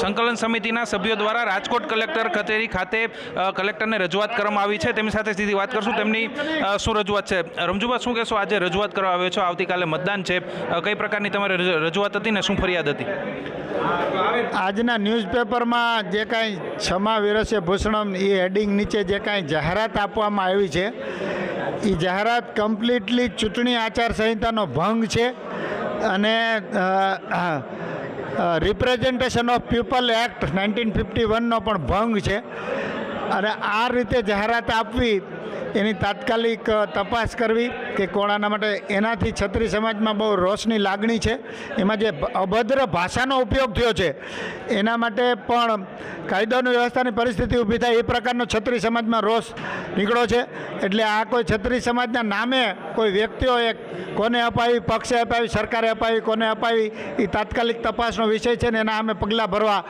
સંકલન સમિતિના સભ્યો દ્વારા રાજકોટ કલેક્ટર કચેરી ખાતે કલેક્ટરને રજૂઆત કરવામાં આવી છે. તેમની સાથે સીધી વાત કરશું. તેમની શું રજૂઆત છે? રમજુભા શું કહેશો? આજે રજૂઆત કરવા આવ્યો છો. આવતીકાલે મતદાન છે. કઈ પ્રકારની તમારી રજૂઆત હતી ને શું ફરિયાદ હતી? આજના ન્યૂઝપેપરમાં જે કાંઈ ક્ષમા વિરસે ભૂષણમ એ હેડિંગ નીચે જે કાંઈ જાહેરાત આપવામાં આવી છે એ જાહેરાત કમ્પ્લીટલી ચૂંટણી આચારસંહિતાનો ભંગ છે. અને representation of people act nineteen fifty વનનો પણ ભંગ છે. અને આ રીતે જાહેરાત આપવી એની તાત્કાલિક તપાસ કરવી કે કોણાના માટે એનાથી છત્રી સમાજમાં બહુ રોષની લાગણી છે. એમાં જે અભદ્ર ભાષાનો ઉપયોગ થયો છે, એના માટે પણ કાયદાની વ્યવસ્થાની પરિસ્થિતિ ઊભી થાય, એ પ્રકારનો છત્રી સમાજમાં રોષ નીકળો છે. એટલે આ કોઈ છત્રી સમાજના નામે કોઈ વ્યક્તિઓએ કોને અપાવી, પક્ષે અપાવી, સરકારે અપાવી, કોને અપાવી, એ તાત્કાલિક તપાસનો વિષય છે ને એના અમે પગલાં ભરવા.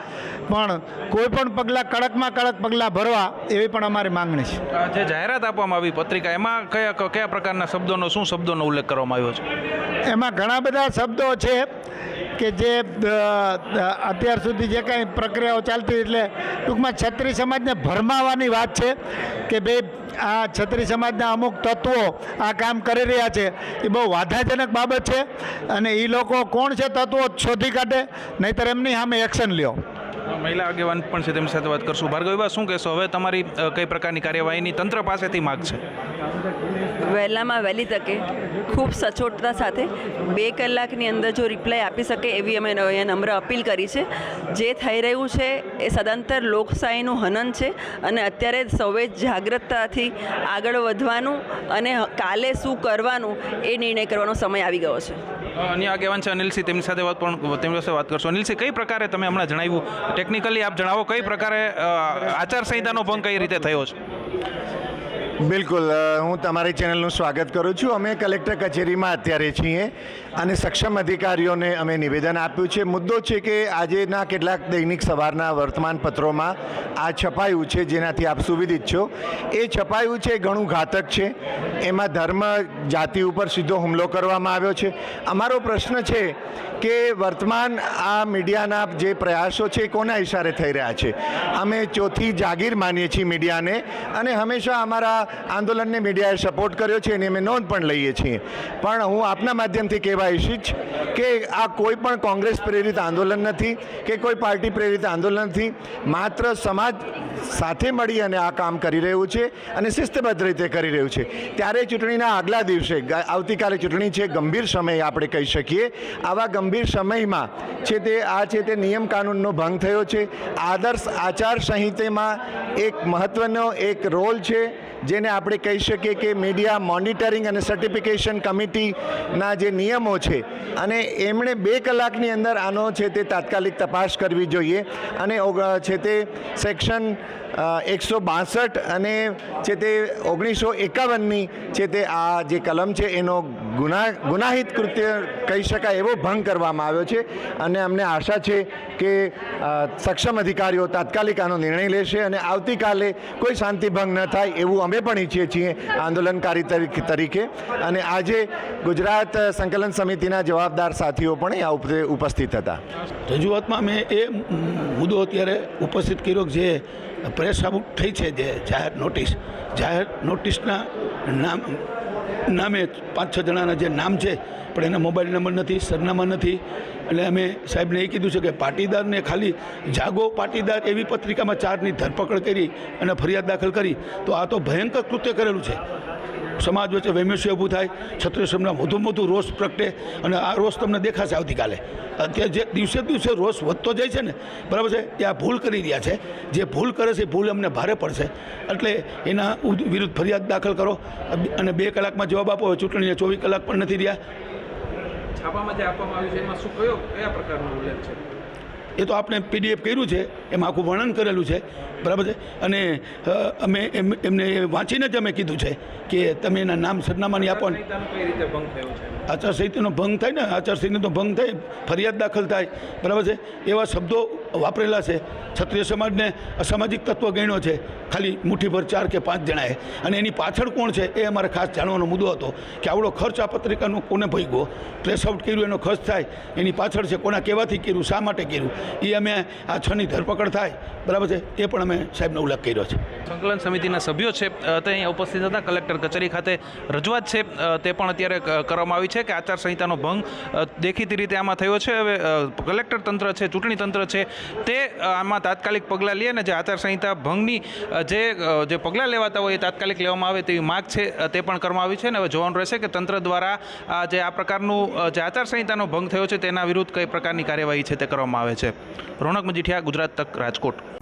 પણ કોઈ પણ પગલાં કડકમાં કડક પગલાં ભરવા એવી પણ અમારી માંગણી છે. જે જાહેરાત આપવામાં આવી પત્રિકા, એમાં કયા કયા પ્રકારના શબ્દોનો, શું શબ્દોનો ઉલ્લેખ કરવામાં આવ્યો છે? એમાં ઘણા બધા શબ્દો છે કે જે અત્યાર સુધી જે કાંઈ પ્રક્રિયાઓ ચાલતી એટલે ટૂંકમાં છત્રી સમાજને ભરમાવાની વાત છે કે ભાઈ, આ છત્રી સમાજના અમુક તત્વો આ કામ કરી રહ્યા છે. એ બહુ વાધાજનક બાબત છે અને એ લોકો કોણ છે તત્વો શોધી કાઢે, નહીંતર એમની સામે એક્શન લ્યો. મહિલા આગેવાન પણ છે, તેમની સાથે વાત કરશું. ભાર્ગવીબા, શું કહેશો? હવે તમારી કઈ પ્રકારની કાર્યવાહીની તંત્ર પાસેથી માગ છે? વહેલામાં વહેલી તકે ખૂબ સચોટતા સાથે બે કલાકની અંદર જો રિપ્લાય આપી શકે એવી અમે નમ્ર અપીલ કરી છે. જે થઈ રહ્યું છે એ સદંતર લોકશાહીનું હનન છે અને અત્યારે સૌએ જાગૃતતાથી આગળ વધવાનું અને કાલે શું કરવાનું એ નિર્ણય કરવાનો સમય આવી ગયો છે. અન્ય આગેવાન છે અનિલસિંહ, તેમની સાથે વાત પણ તેમની સાથે વાત કરશો. અનિલસિંહ, કઈ પ્રકારે તમે હમણાં જણાવ્યું? ટેકનિકલી આપ જણાવો કઈ પ્રકારે આચાર આચારસંહિતાનો ભંગ કઈ રીતે થયો છે? બિલકુલ હું તમારી ચેનલનું સ્વાગત કરું છું. અમે કલેક્ટર કચેરીમાં અત્યારે છીએ અને સક્ષમ અધિકારીઓને અમે નિવેદન આપ્યું છે. મુદ્દો છે કે આજેના કેટલાક દૈનિક સવારના વર્તમાનપત્રોમાં આ છપાયું છે, જેનાથી આપ સુવિદિત છો. એ છપાયું છે, ઘણું ઘાતક છે. એમાં ધર્મ, જાતિ ઉપર સીધો હુમલો કરવામાં આવ્યો છે. અમારો પ્રશ્ન છે કે વર્તમાન આ મીડિયાના જે પ્રયાસો છે કોના ઇશારે થઈ રહ્યા છે? અમે ચોથી જાગીર માનીએ છીએ મીડિયાને અને હંમેશા અમારા આંદોલનને મીડિયાએ સપોર્ટ કર્યો છે, એની અમે નોંધ પણ લઈએ છીએ. પણ હું આપના માધ્યમથી કહેવા ઈચ્છીશ કે આ કોઈ પણ કોંગ્રેસ પ્રેરિત આંદોલન નથી, કે કોઈ પાર્ટી પ્રેરિત આંદોલન નથી. માત્ર સમાજ સાથે મળી અને આ કામ કરી રહ્યું છે અને શિસ્તબદ્ધ રીતે કરી રહ્યું છે. ત્યારે ચૂંટણીના આગલા દિવસે આવતીકાલે ચૂંટણી છે, ગંભીર સમય આપણે કહી શકીએ. આવા ગંભીર સમયમાં છે તે, આ છે તે નિયમ કાનૂનનો ભંગ થયો છે. આદર્શ આચાર સંહિતામાં એક મહત્ત્વનો એક રોલ છે. જેને આપણે કહી શકીએ કે મીડિયા મોનિટરિંગ અને સર્ટિફિકેશન કમિટીના જે નિયમો છે અને એમણે બે કલાકની અંદર આનો છે તે તાત્કાલિક તપાસ કરવી જોઈએ અને છે તે સેક્શન એકસો બાસઠ અને છે તે ઓગણીસો એકાવનની છે તે આ જે કલમ છે એનો ગુના, ગુનાહિત કૃત્ય કહી શકાય એવો ભંગ કરવામાં આવ્યો છે અને અમને આશા છે કે સક્ષમ અધિકારીઓ તાત્કાલિક આનો નિર્ણય લેશે અને આવતીકાલે કોઈ શાંતિભંગ ન થાય એવું અમે પણ ઈચ્છીએ છીએ આંદોલનકારી તરીકે અને આજે ગુજરાત સંકલન સમિતિના જવાબદાર સાથીઓ પણ આ ઉપસ્થિત હતા. રજૂઆતમાં મેં એ મુદ્દો અત્યારે ઉપસ્થિત કર્યો જે પ્રેસ આઉટ થઈ છે, જે જાહેર નોટિસ જાહેર નોટિસના નામ નામે પાંચ છ જણાના જે નામ છે, પણ એના મોબાઈલ નંબર નથી, સરનામા નથી. એટલે અમે સાહેબને એ કીધું છે કે પાટીદારને ખાલી જાગો, પાટીદાર એવી પત્રિકામાં ચારની ધરપકડ કરી અને ફરિયાદ દાખલ કરી. તો આ તો ભયંકર કૃત્ય કરેલું છે. સમાજ વચ્ચે વૈમસ્ય ઊભું થાય છત્રીસમના વધુમાં વધુ રોષ પ્રગટે અને આ રોષ તમને દેખાશે આવતીકાલે. અત્યારે જે દિવસે દિવસે રોષ વધતો જાય છે ને, બરાબર છે? એ આ ભૂલ કરી રહ્યા છે. જે ભૂલ કરે છે એ ભૂલ અમને ભારે પડશે. એટલે એના વિરુદ્ધ ફરિયાદ દાખલ કરો. અને બે કલાકમાં જવાબ આપો ચૂંટણીને ચોવીસ કલાક પણ નથી રહ્યા. છાપામાં જે આપવામાં આવ્યું છે. એમાં શું, કયો, કયા પ્રકારનો ઉલ્લેખ છે? એ તો આપણે પીડીએફ કર્યું છે એમાં આખું વર્ણન કરેલું છે બરાબર છે? અને અમે એમ એમને વાંચીને જ અમે કીધું છે કે તમે એના નામ સરનામાની આપો ને. આચારસંહિતાનો ભંગ થાય ને આચારસંહિતાનો ભંગ થાય ફરિયાદ દાખલ થાય બરાબર છે? એવા શબ્દો વાપરેલા છે. ક્ષત્રિય સમાજને અસામાજિક તત્વ ગણ્યો છે. ખાલી મુઠ્ઠીભર ચાર કે પાંચ જણાએ. અને એની પાછળ કોણ છે એ અમારે ખાસ જાણવાનો મુદ્દો હતો કે આવડો ખર્ચ આ પત્રિકાનો કોને ભોગ્યો? પ્રેસ આઉટ કર્યું, એનો ખર્ચ થાય. એની પાછળ છે કોના કહેવાથી કર્યું, શા માટે કર્યું? એ અમે આ છની ધરપકડ થાય. બરાબર છે? એ પણ અમે સાહેબનો ઉલ્લેખ કર્યો છે. સંકલન સમિતિના સભ્યો છે. તે અહીંયા ઉપસ્થિત હતા. કલેક્ટર કચેરી ખાતે રજૂઆત છે. તે પણ અત્યારે કરવામાં આવી છે કે આચારસંહિતાનો ભંગ દેખીતી રીતે આમાં થયો છે. હવે કલેક્ટર તંત્ર છે, ચૂંટણી તંત્ર છે. તે આમાં તાત્કાલિક પગલાં લે અને જે આચારસંહિતા ભંગની જે જે પગલાં લેવાતા હોય એ તાત્કાલિક લેવામાં આવે તેવી માગ છે તે પણ કરવામાં આવી છે ને હવે જોવાનું રહેશે કે તંત્ર દ્વારા જે, આ પ્રકારનું જે આચારસંહિતાનો ભંગ થયો છે તેના વિરુદ્ધ કઈ પ્રકારની કાર્યવાહી છે તે કરવામાં આવે છે. રોનક મજીઠિયા, ગુજરાત તક રાજકોટ.